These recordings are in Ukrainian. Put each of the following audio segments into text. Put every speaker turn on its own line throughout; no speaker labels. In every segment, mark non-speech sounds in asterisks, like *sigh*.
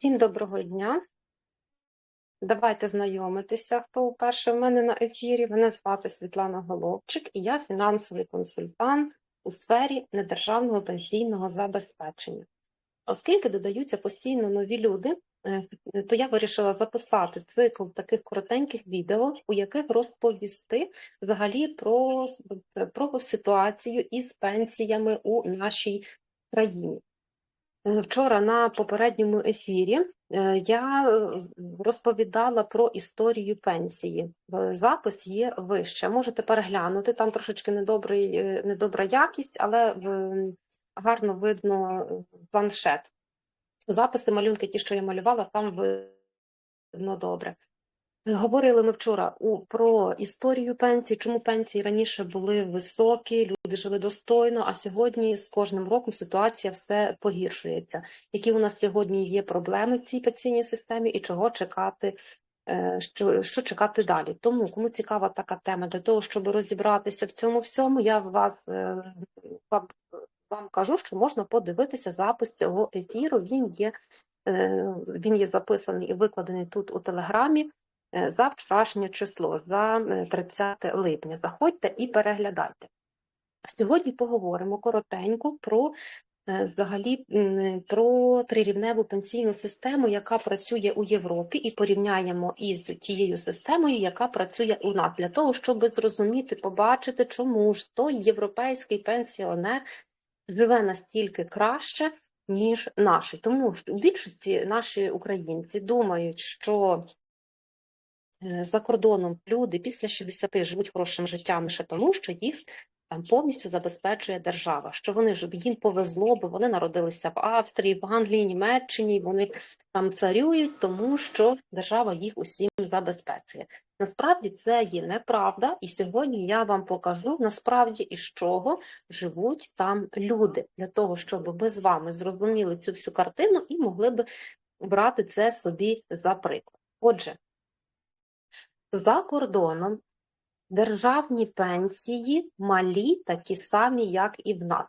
Всім доброго дня. Давайте знайомитися, хто вперше в мене на ефірі. Мене звати Світлана Головчик і я фінансовий консультант у сфері недержавного пенсійного забезпечення. Оскільки додаються постійно нові люди, е, то я вирішила записати цикл таких коротеньких відео, у яких розповісти взагалі про, про ситуацію із пенсіями у нашій країні. Е, Вчора на попередньому ефірі е, я е, розповідала про історію пенсії. Запис є вище. Можете переглянути, там трошечки недобрий, недобра якість, але гарно видно планшет. Записи, малюнки, ті, що я малювала, там видно добре. Говорили ми вчора у, про історію пенсій, чому пенсії раніше були високі, люди жили достойно, а сьогодні з кожним роком ситуація все погіршується. Які у нас сьогодні є проблеми в цій пенсійній системі і чого чекати, е, що, що чекати далі? Тому, кому цікава така тема, для того, щоб розібратися в цьому всьому, я вас е, вам, вам кажу, що можна подивитися запис цього ефіру. Він є, е, він є записаний і викладений тут у Телеграмі за вчорашнє число, за е, 30 липня. Заходьте і переглядайте. Сьогодні поговоримо коротенько про е, взагалі про трирівневу пенсійну систему, яка працює у Європі, і порівняємо із тією системою, яка працює у нас, для того, щоб зрозуміти, побачити, чому ж той європейський пенсіонер живе настільки краще, ніж наші. Тому що у більшості наші українці думають, що е, за кордоном люди після 60 живуть хорошим життям лише тому, що їх там повністю забезпечує держава, що вони ж їм повезло, бо вони народилися в Австрії, в Англії, Німеччині, вони там царюють, тому що держава їх усім забезпечує. Насправді це є неправда, і сьогодні я вам покажу насправді із чого живуть там люди, для того, щоб ми з вами зрозуміли цю всю картину і могли б брати це собі за приклад. Отже, за кордоном державні пенсії малі, такі самі, як і в нас.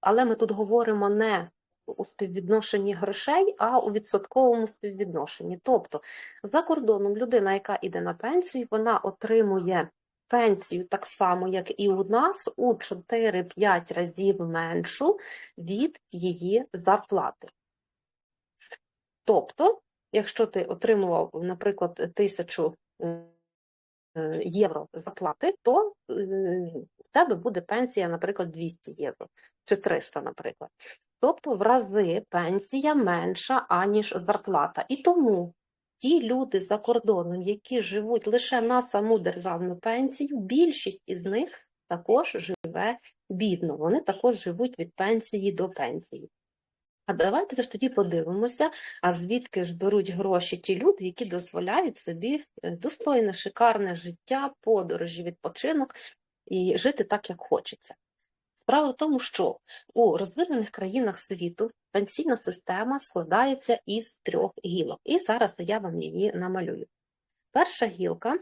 Але ми тут говоримо не у співвідношенні грошей, а у відсотковому співвідношенні. Тобто, за кордоном людина, яка йде на пенсію, вона отримує пенсію так само, як і у нас, у 4-5 разів меншу від її зарплати. Тобто, якщо ти отримував, наприклад, тисячу євро зарплати, то е, в тебе буде пенсія, наприклад, 200 євро чи 300, наприклад. Тобто в рази пенсія менша, аніж зарплата. І тому ті люди за кордоном, які живуть лише на саму державну пенсію, більшість із них також живе бідно. Вони також живуть від пенсії до пенсії. А давайте ж тоді подивимося, а звідки ж беруть гроші ті люди, які дозволяють собі е, достойне, шикарне життя, подорожі, відпочинок і жити так, як хочеться. Справа в тому, що у розвинених країнах світу пенсійна система складається із трьох гілок. І зараз я вам її намалюю. Перша гілка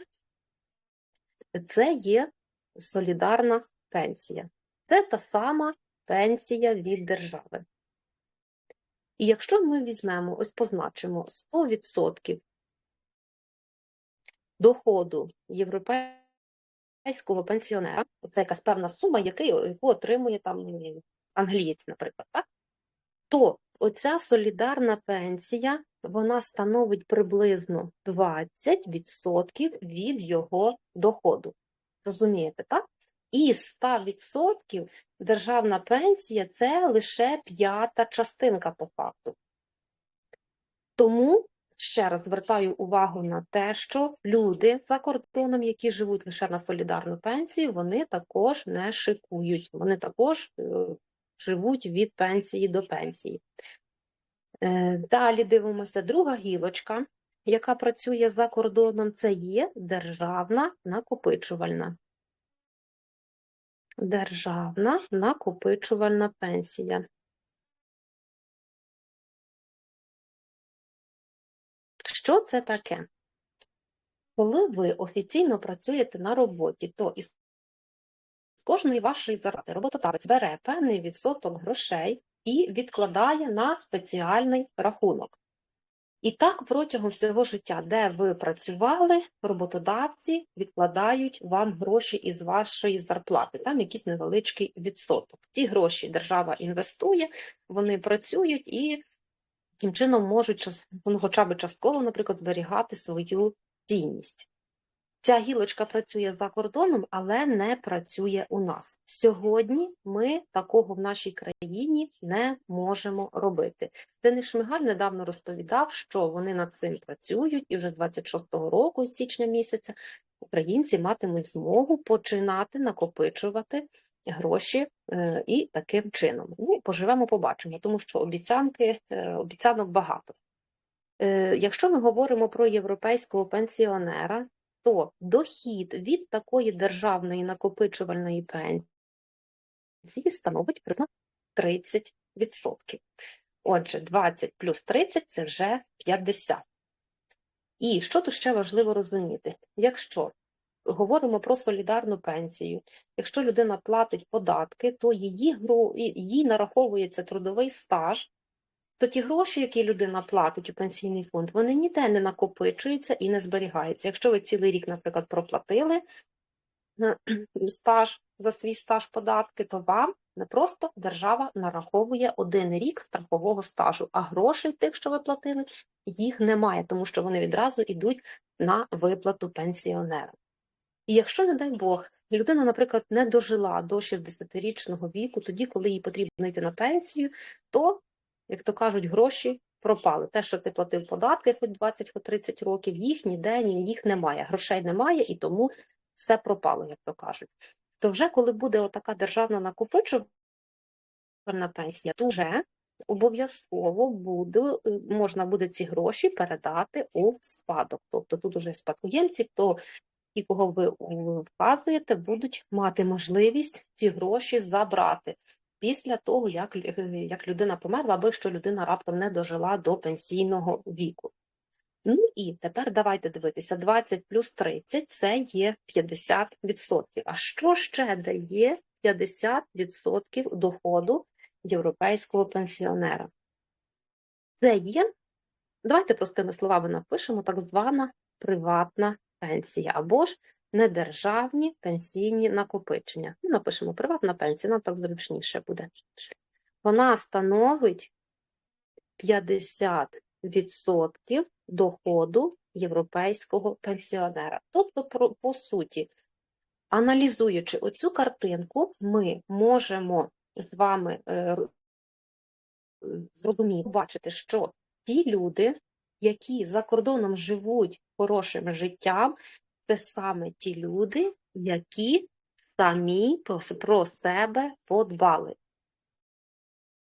це є солідарна пенсія. Це та сама пенсія від держави. І якщо ми візьмемо, ось позначимо 100% доходу європейського пенсіонера, це якась певна сума, яку отримує там англієць, наприклад, так? то оця солідарна пенсія вона становить приблизно 20% від його доходу. Розумієте, так? І з 100% державна пенсія це лише п'ята частинка по факту. Тому ще раз звертаю увагу на те, що люди за кордоном, які живуть лише на солідарну пенсію, вони також не шикують, вони також е, живуть від пенсії до пенсії. Е, Далі дивимося, друга гілочка, яка працює за кордоном, це є державна накопичувальна. Державна накопичувальна пенсія. Що це таке? Коли ви офіційно працюєте на роботі, то із кожної вашої зарплати роботодавець бере певний відсоток грошей і відкладає на спеціальний рахунок. І так протягом всього життя, де ви працювали, роботодавці відкладають вам гроші із вашої зарплати, там якийсь невеличкий відсоток. Ці гроші держава інвестує, вони працюють і таким чином можуть ну, хоча б частково, наприклад, зберігати свою цінність. Ця гілочка працює за кордоном, але не працює у нас. Сьогодні ми такого в нашій країні не можемо робити. Денис Шмигаль недавно розповідав, що вони над цим працюють, і вже з 26-го року, з січня місяця, українці матимуть змогу починати накопичувати гроші е, і таким чином. Ну, поживемо, побачимо, тому що обіцянки, е, обіцянок багато. Е, Якщо ми говоримо про європейського пенсіонера, то дохід від такої державної накопичувальної пенсії становить приблизно 30%. Отже, 20 плюс 30 це вже 50. І що тут ще важливо розуміти? Якщо говоримо про солідарну пенсію, якщо людина платить податки, то її, їй нараховується трудовий стаж, то ті гроші, які людина платить у пенсійний фонд, вони ніде не накопичуються і не зберігаються. Якщо ви цілий рік, наприклад, проплатили е, стаж за свій стаж податки, то вам не просто держава нараховує один рік страхового стажу, а грошей тих, що ви платили, їх немає, тому що вони відразу йдуть на виплату пенсіонера. І якщо, не дай Бог, людина, наприклад, не дожила до 60-річного віку, тоді, коли їй потрібно йти на пенсію, то, як то кажуть, гроші пропали. Те, що ти платив податки хоч 20, хоч 30 років, їх ніде, їх немає, грошей немає, і тому все пропало, як то кажуть. То вже коли буде отака державна накопичувальна пенсія, то вже обов'язково буде, е, можна буде ці гроші передати у спадок. Тобто тут уже спадкоємці, хто ті, кого ви вказуєте, будуть мати можливість ці гроші забрати після того, як, як людина померла, або якщо людина раптом не дожила до пенсійного віку. Ну і тепер давайте дивитися: 20 плюс 30 це є 50%. А що ще дає 50% доходу європейського пенсіонера? Це є, давайте простими словами напишемо, так звана приватна пенсія або ж недержавні пенсійні накопичення. Ну, напишемо приватна пенсія, нам так зручніше буде. Вона становить 50% доходу європейського пенсіонера. Тобто, по суті, аналізуючи оцю картинку, ми можемо з вами е, зрозуміти, бачити, що ті люди, які за кордоном живуть хорошим життям, це саме ті люди, які самі про себе подбали.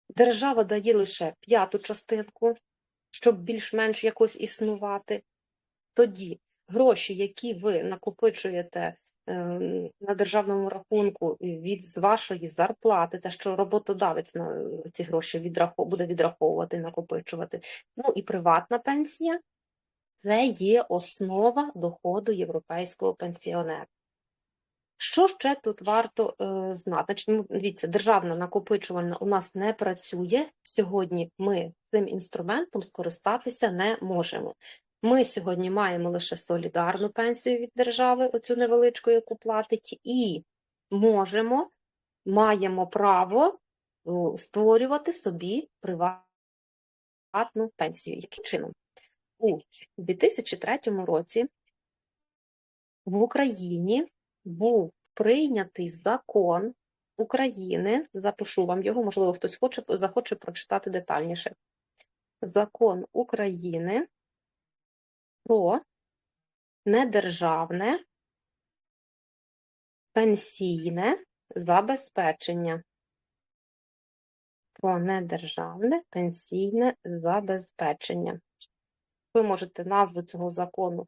Держава дає лише п'яту частинку, щоб більш-менш якось існувати. Тоді гроші, які ви накопичуєте ем, на державному рахунку від з вашої зарплати, те, що роботодавець на ці гроші відрахов, буде відраховувати, накопичувати. Ну і приватна пенсія це є основа доходу європейського пенсіонера. Що ще тут варто е, знати? Ну, дивіться, державна накопичувальна у нас не працює. Сьогодні ми цим інструментом скористатися не можемо. Ми сьогодні маємо лише солідарну пенсію від держави, оцю невеличку, яку платить, і можемо, маємо право о, створювати собі приватну пенсію. Яким чином? У 2003 році в Україні був прийнятий закон України, запишу вам його, можливо, хтось хоче, захоче прочитати детальніше. Закон України про недержавне пенсійне забезпечення. Про недержавне пенсійне забезпечення. Ви можете назву цього закону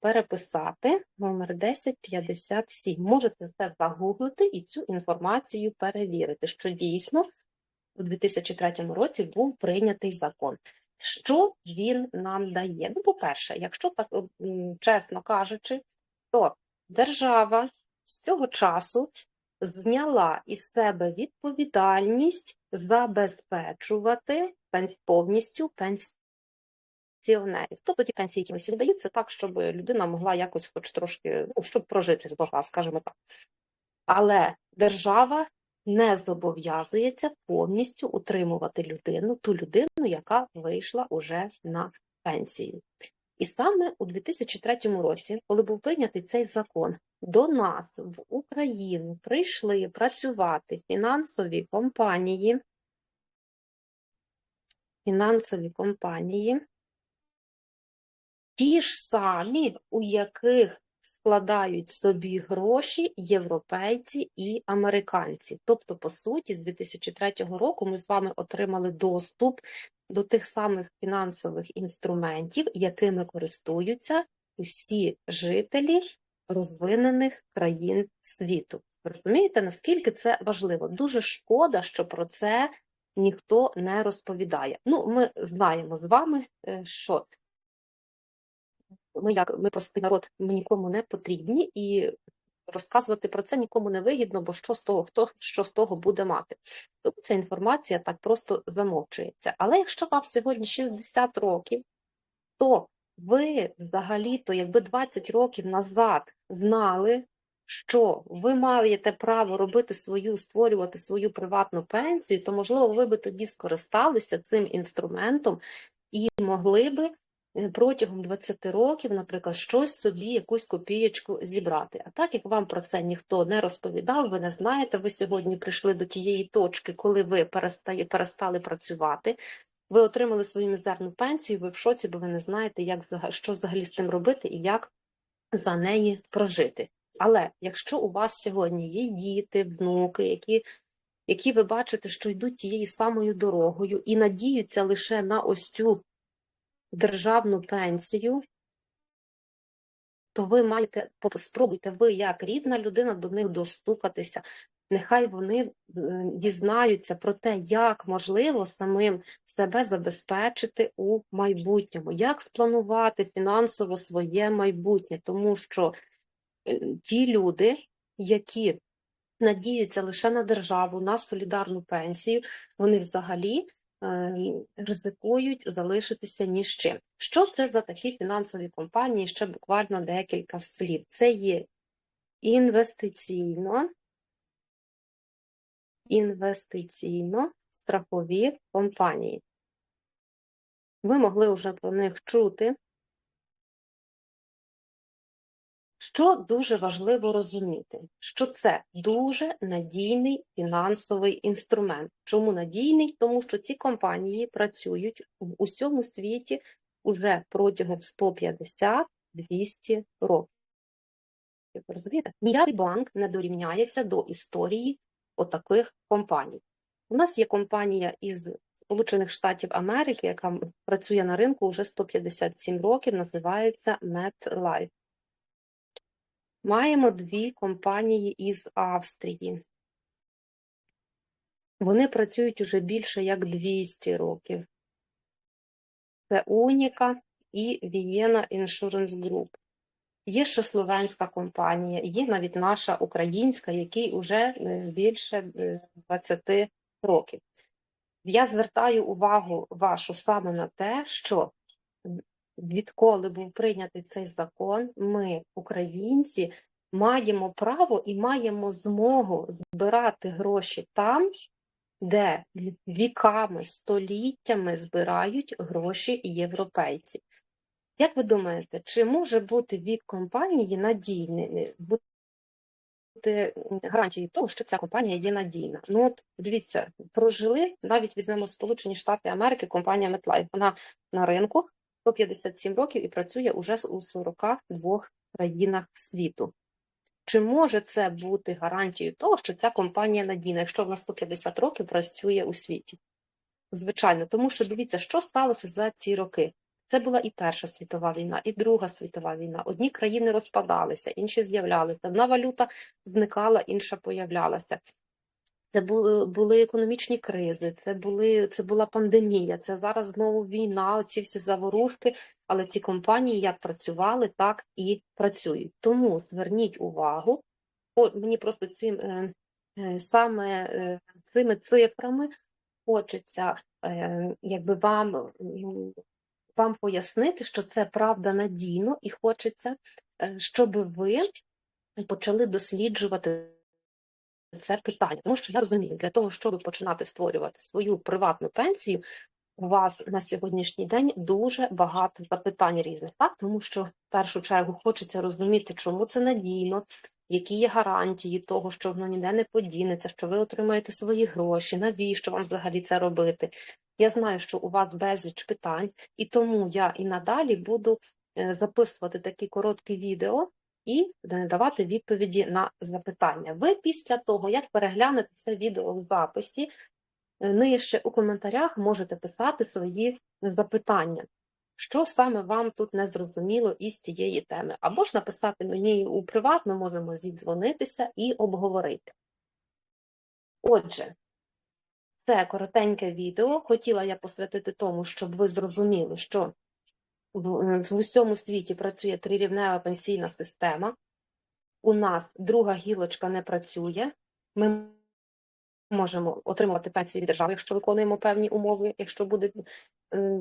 переписати номер 1057. Можете це загуглити і цю інформацію перевірити, що дійсно у 2003 році був прийнятий закон. Що він нам дає? Ну, по-перше, якщо так чесно кажучи, то держава з цього часу зняла із себе відповідальність забезпечувати повністю пенсійне пенсіонерів. Тобто ті пенсії, які всі видаються так, щоб людина могла якось хоч трошки, ну, щоб прожити з Бога, скажімо так. Але держава не зобов'язується повністю утримувати людину, ту людину, яка вийшла уже на пенсію. І саме у 2003 році, коли був прийнятий цей закон, до нас в Україну прийшли працювати фінансові компанії, фінансові компанії, ті ж самі, у яких складають собі гроші європейці і американці. Тобто, по суті, з 2003 року ми з вами отримали доступ до тих самих фінансових інструментів, якими користуються усі жителі розвинених країн світу. Розумієте, наскільки це важливо? Дуже шкода, що про це ніхто не розповідає. Ну, ми знаємо з вами, е, що ми як ми простий народ, ми нікому не потрібні, і розказувати про це нікому не вигідно, бо що з того, хто що з того буде мати. Тому ця інформація так просто замовчується. Але якщо вам сьогодні 60 років, то ви взагалі-то, якби 20 років назад знали, що ви маєте право робити свою, створювати свою приватну пенсію, то можливо ви би тоді скористалися цим інструментом і могли би протягом 20 років, наприклад, щось собі, якусь копієчку зібрати. А так як вам про це ніхто не розповідав, ви не знаєте, ви сьогодні прийшли до тієї точки, коли ви перестали працювати. Ви отримали свою мізерну пенсію, ви в шоці, бо ви не знаєте, як що взагалі з цим робити і як за неї прожити. Але якщо у вас сьогодні є діти, внуки, які, які ви бачите, що йдуть тією самою дорогою і надіються лише на ось цю державну пенсію, то ви маєте спробуйте ви, як рідна людина, до них достукатися. Нехай вони е, дізнаються про те, як можливо самим себе забезпечити у майбутньому, як спланувати фінансово своє майбутнє, тому що е, ті люди, які надіються лише на державу, на солідарну пенсію, вони взагалі ризикують залишитися ні з чим. Що це за такі фінансові компанії? Ще буквально декілька слів. Це є інвестиційно, інвестиційно-страхові компанії. Ви могли вже про них чути. Що дуже важливо розуміти, що це дуже надійний фінансовий інструмент. Чому надійний? Тому що ці компанії працюють в усьому світі уже протягом 150-200 років. Розумієте? Ніякий банк не дорівняється до історії отаких компаній. У нас є компанія із Сполучених Штатів Америки, яка працює на ринку вже 157 років, називається MetLife. Маємо дві компанії із Австрії. Вони працюють уже більше як 200 років. Це Уніка і Vienna Insurance Group. Є ще словенська компанія, є навіть наша українська, якій вже більше е, 20 років. Я звертаю увагу вашу саме на те, що відколи був прийнятий цей закон, ми, українці, маємо право і маємо змогу збирати гроші там, де віками, століттями збирають гроші європейці. Як ви думаєте, чи може бути вік компанії надійний, бути гарантією того, що ця компанія є надійна? Ну от дивіться, прожили, навіть візьмемо Сполучені Штати Америки, компанія MetLife. Вона на ринку 157 років і працює уже у 42 країнах світу. Чи може це бути гарантією того, що ця компанія надійна, якщо вона 150 років працює у світі? Звичайно, тому що дивіться, що сталося за ці роки. Це була і Перша світова війна, і Друга світова війна. Одні країни розпадалися, інші з'являлися. Одна валюта зникала, інша появлялася. Це були були економічні кризи, це були це була пандемія, це зараз знову війна, оці всі заворушки. Але ці компанії як працювали, так і працюють. Тому зверніть увагу, о, мені просто цим е, е, саме е, цими цифрами хочеться, якби вам вам пояснити, що це правда надійно і хочеться, щоб ви почали досліджувати це питання. Тому що я розумію, для того, щоб починати створювати свою приватну пенсію, у вас на сьогоднішній день дуже багато запитань різних, так? Тому що в першу чергу хочеться розуміти, чому це надійно, які є гарантії того, що воно ніде не подінеться, що ви отримаєте свої гроші, навіщо вам взагалі це робити. Я знаю, що у вас безліч питань, і тому я і надалі буду е, записувати такі короткі відео і давати відповіді на запитання. Ви після того, як переглянете це відео в записі, е, нижче у коментарях можете писати свої запитання. Що саме вам тут не зрозуміло із цієї теми? Або ж написати мені у приват, ми можемо зідзвонитися і обговорити. Отже, це коротеньке відео. Хотіла я посвятити тому, щоб ви зрозуміли, що в, е, в усьому світі працює трирівнева пенсійна система. У нас друга гілочка не працює. Ми можемо отримувати пенсію від держави, якщо виконуємо певні умови, якщо буде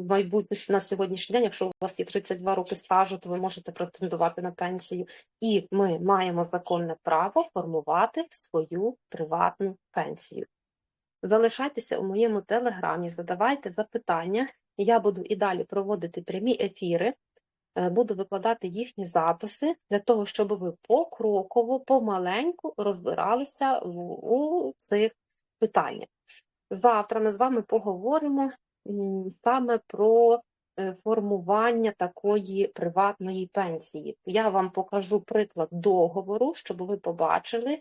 майбутнє на сьогоднішній день, якщо у вас є 32 роки стажу, то ви можете претендувати на пенсію. І ми маємо законне право формувати свою приватну пенсію. Залишайтеся у моєму телеграмі, задавайте запитання. Я буду і далі проводити прямі ефіри, е, буду викладати їхні записи для того, щоб ви покроково, помаленьку розбиралися у цих питаннях. Завтра ми з вами поговоримо саме про е, формування такої приватної пенсії. Я вам покажу приклад договору, щоб ви побачили,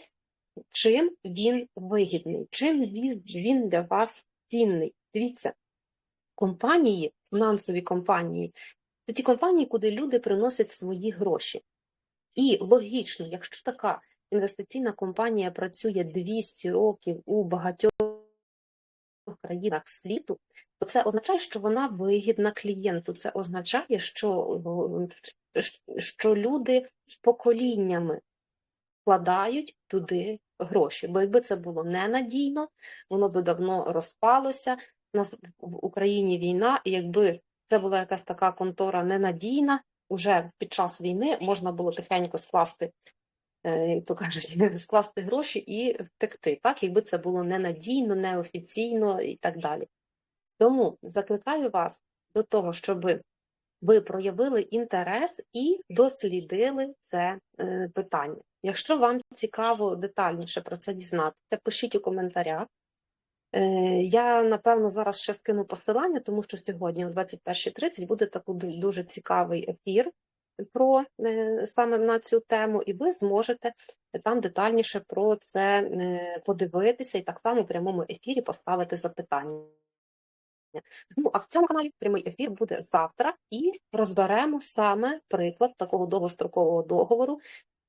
чим він вигідний, чим він для вас цінний. Дивіться, компанії, фінансові компанії, це ті компанії, куди люди приносять свої гроші. І логічно, якщо така інвестиційна компанія працює 200 років у багатьох країнах світу, то це означає, що вона вигідна клієнту. Це означає, що, що люди поколіннями вкладають туди гроші. Бо якби це було ненадійно, воно би давно розпалося. У нас в Україні війна, і якби це була якась така контора ненадійна, уже під час війни можна було тихенько скласти, е, як то кажуть, *laughs* скласти гроші і втекти, так, якби це було ненадійно, неофіційно і так далі. Тому закликаю вас до того, щоб ви проявили інтерес і дослідили це е, питання. Якщо вам цікаво детальніше про це дізнатися, пишіть у коментарях. Е, я, напевно, зараз ще скину посилання, тому що сьогодні, о 21.30, буде такий дуже цікавий ефір про е, саме на цю тему, і ви зможете там детальніше про це подивитися і так само в прямому ефірі поставити запитання. Ну, а в цьому каналі прямий ефір буде завтра, і розберемо саме приклад такого довгострокового договору,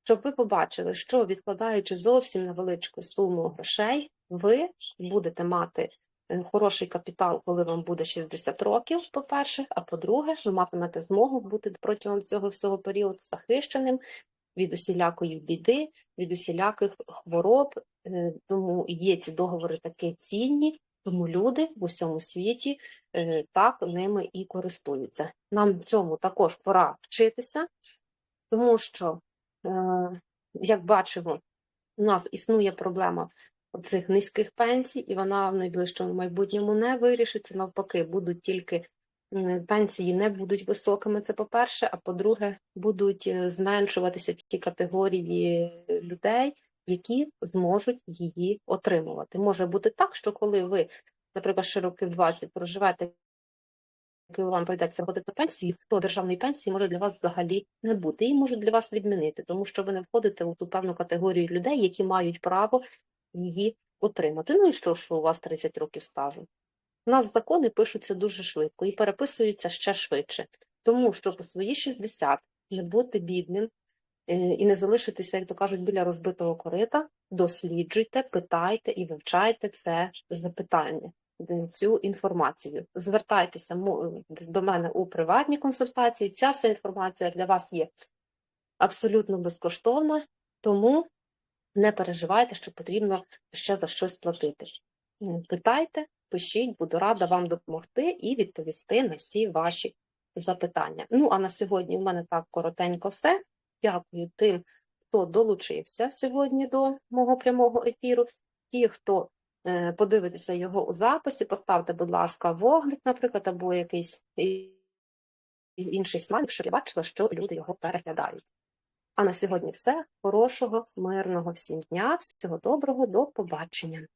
щоб ви побачили, що відкладаючи зовсім невеличку суму грошей, ви будете мати е, хороший капітал, коли вам буде 60 років, по-перше, а по-друге, ви матимете змогу бути протягом цього всього періоду захищеним від усілякої біди, від усіляких хвороб, е, тому є ці договори такі цінні. Тому люди в усьому світі е, так ними і користуються. Нам цьому також пора вчитися, тому що, як бачимо, у нас існує проблема цих низьких пенсій, і вона в найближчому майбутньому не вирішиться. Навпаки, будуть тільки пенсії не будуть високими. Це по-перше, а по-друге, будуть е, зменшуватися ті категорії людей які зможуть її отримувати. Може бути так, що коли ви, наприклад, ще років 20 проживаєте, коли вам прийдеться ходити пенсію, то державної пенсії може для вас взагалі не бути. Її можуть для вас відмінити, тому що ви не входите у ту певну категорію людей, які мають право її отримати. Ну і що, що у вас 30 років стажу? У нас закони пишуться дуже швидко і переписуються ще швидше, тому що по свої 60 не бути бідним, Е, і не залишитися, як то кажуть, біля розбитого корита, досліджуйте, питайте і вивчайте це запитання, цю інформацію. Звертайтеся до мене у приватні консультації. Ця вся інформація для вас є абсолютно безкоштовна, тому не переживайте, що потрібно ще за щось платити. Питайте, пишіть, буду рада вам допомогти і відповісти на всі ваші запитання. Ну, а на сьогодні у мене так коротенько все. Дякую тим, хто долучився сьогодні до мого прямого ефіру. Ті, хто е, подивитеся його у записі, поставте, будь ласка, вогник, наприклад, або якийсь інший смайлик, щоб я бачила, що люди його переглядають. А на сьогодні все. Хорошого, мирного всім дня, всього доброго, до побачення.